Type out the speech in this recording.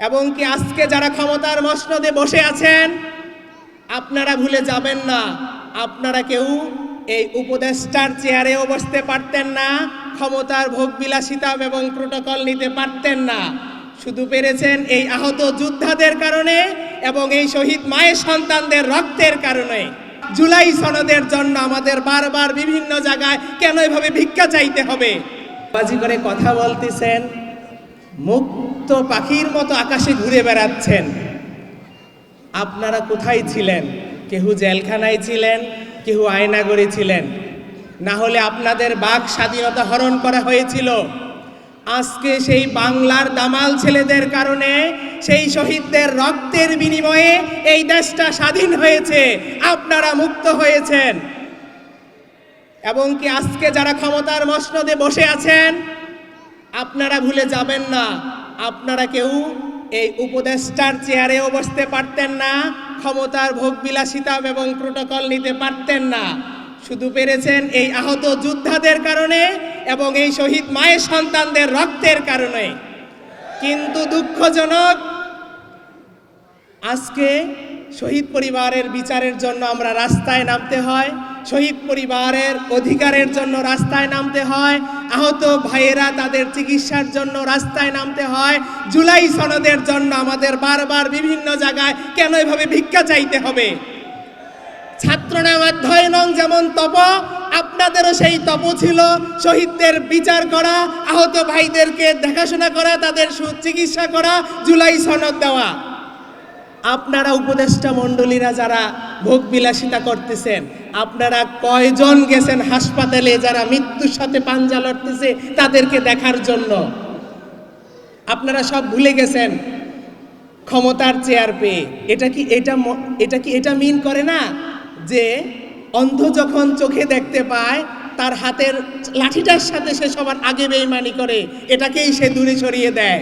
এবং কি আজকে যারা ক্ষমতার মসনদে বসে আছেন, আপনারা ভুলে যাবেন না, আপনারা কেউ এই উপদেষ্টার চেয়ারেও বসতে পারতেন না, ক্ষমতার ভোগ ভোগবিলাসিতা এবং প্রোটোকল নিতে পারতেন না। শুধু পেরেছেন এই আহত যোদ্ধাদের কারণে এবং এই শহীদ মায়ের সন্তানদের রক্তের কারণে। জুলাই সনদের জন্য আমাদের বারবার বিভিন্ন জায়গায় কেন এভাবে ভিক্ষা চাইতে হবে? বাজি করে কথা বলতেছেন। মুক্ত পাখির মতো আকাশে ঘুরে বেড়াচ্ছেন। আপনারা কোথায় ছিলেন? কেউ জেলখানায় ছিলেন কেউ আয়নাগরে ছিলেন। না হলে আপনাদের বাক স্বাধীনতা হরণ করা হয়েছিল। আজকে সেই বাংলার দামাল ছেলেদের কারণে, সেই শহীদদের রক্তের বিনিময়ে এই দেশটা স্বাধীন হয়েছে, আপনারা মুক্ত হয়েছেন। এবং কি আজকে যারা ক্ষমতার মসনদে বসে আছেন আপনারা ভুলে যাবেন না, আপনারা কেউ এই উপদেষ্টার চেয়ারেও বসতে পারতেন না, ক্ষমতার ভোগবিলাসিতা এবং প্রোটোকল নিতে পারতেন না। শুধু পেরেছেন এই আহত যোদ্ধাদের কারণে এবং এই শহীদ মায়ের সন্তানদের রক্তের কারণে। কিন্তু দুঃখজনক, আজকে শহীদ পরিবারের বিচারের জন্য আমরা রাস্তায় নামতে হয়, শহীদ পরিবারের অধিকারের জন্য রাস্তায় নামতে হয় আহত ভাইয়েরা তাদের চিকিৎসার জন্য রাস্তায় নামতে হয়। জুলাই সনদের জন্য আমাদের বারবার বিভিন্ন জায়গায় কেন এভাবে ভিক্ষা চাইতে হবে? ছাত্রনাম অধ্যয়নং যেমন তপ, আপনাদেরও সেই তপ ছিল। শহীদদের বিচার করা, আহত ভাইদেরকে দেখাশোনা করা, তাদের সুচিকিৎসা করা, জুলাই সনদ দেওয়া। আপনারা উপদেষ্টা মণ্ডলীরা যারা ভোগ বিলাসিতা করতেছেন আপনারা কয়জন গেছেন হাসপাতালে যারা মৃত্যুর সাথে পাঞ্জা লড়তেছে তাদেরকে দেখার জন্য? আপনারা সব ভুলে গেছেন ক্ষমতার চেয়ার পেয়ে। এটা কি এটা এটা কি এটা মিন করে না? যে অন্ধ যখন চোখে দেখতে পায়, তার হাতের লাঠিটার সাথে সে সবার আগে বেইমানি করে, এটাকেই সে দূরে সরিয়ে দেয়।